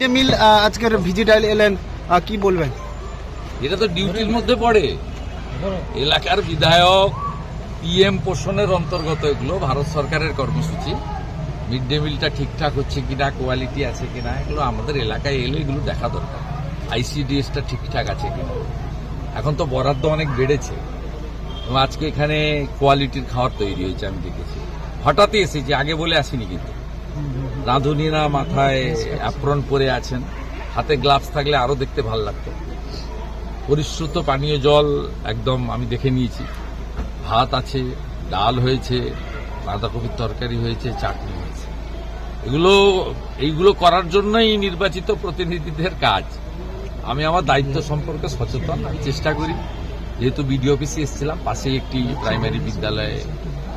মিল আজকের ভিজিট এলেন কি বলবেন? এটা তো ডিউটির মধ্যে পড়ে। এলাকার বিধায়ক পিএম পোষণের অন্তর্গত এগুলো, ভারত সরকারের কর্মসূচি। মিড ডে মিলটা ঠিকঠাক হচ্ছে কিনা, কোয়ালিটি আছে কিনা, এগুলো আমাদের এলাকায় এলে, এগুলো দেখা দরকার। আইসিডিএসটা ঠিকঠাক আছে কিনা। এখন তো বরাদ্দ অনেক বেড়েছে। এবং আজকে এখানে কোয়ালিটির খাবার তৈরি হয়েছে, আমি দেখেছি। হঠাৎই এসেছি, আগে বলে আসিনি কিন্তু। রাঁধুনিরা মাথায় অ্যাপ্রন পরে আছেন। হাতে গ্লাভস থাকলে আরও দেখতে ভালো লাগতো। পরিশ্রুত পানীয় জল একদম আমি দেখে নিয়েছি। ভাত আছে, ডাল হয়েছে, বাঁধাকপির তরকারি হয়েছে, চাটনি হয়েছে। এগুলো, এইগুলো করার জন্যই নির্বাচিত প্রতিনিধিদের কাজ। আমি আমার দায়িত্ব সম্পর্কে সচেতন চেষ্টা করি। যেহেতু বিডিও অফিসে এসেছিলাম, পাশেই একটি প্রাইমারি বিদ্যালয়ে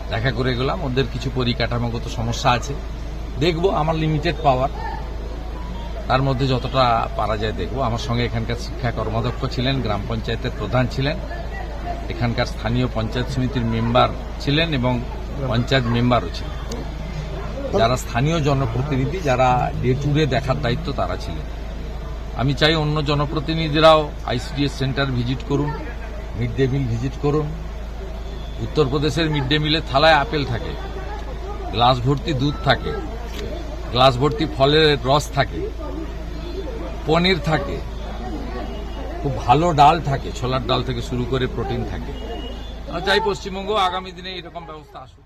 দেখা করে গেলাম। ওদের কিছু পরিকাঠামোগত সমস্যা আছে। দেখব আমার লিমিটেড পাওয়ার তার মধ্যে যতটা পারা যায় দেখব। আমার সঙ্গে এখানকার শিক্ষা কর্মাধ্যক্ষ ছিলেন, গ্রাম পঞ্চায়েতের প্রধান ছিলেন, এখানকার স্থানীয় পঞ্চায়েত সমিতির মেম্বার ছিলেন এবং পঞ্চায়েত মেম্বারও ছিলেন। যারা স্থানীয় জনপ্রতিনিধি, যারা ডে টু ডে দেখার দায়িত্ব তারা ছিলেন। আমি চাই অন্য জনপ্রতিনিধিরাও আইসিডিএস সেন্টার ভিজিট করুন মিড ডে মিল ভিজিট করুন। উত্তরপ্রদেশের মিড ডে মিলের থালায় আপেল থাকে, গ্লাস ভর্তি দুধ থাকে। গ্লাস ভর্তি ফলের রস থাকে, পনির থাকে, খুব ভালো ডাল থাকে, ছোলার ডাল থেকে শুরু করে প্রোটিন থাকে। চাই পশ্চিমবঙ্গ, আগামী দিনে এরকম ব্যবস্থা আসুক।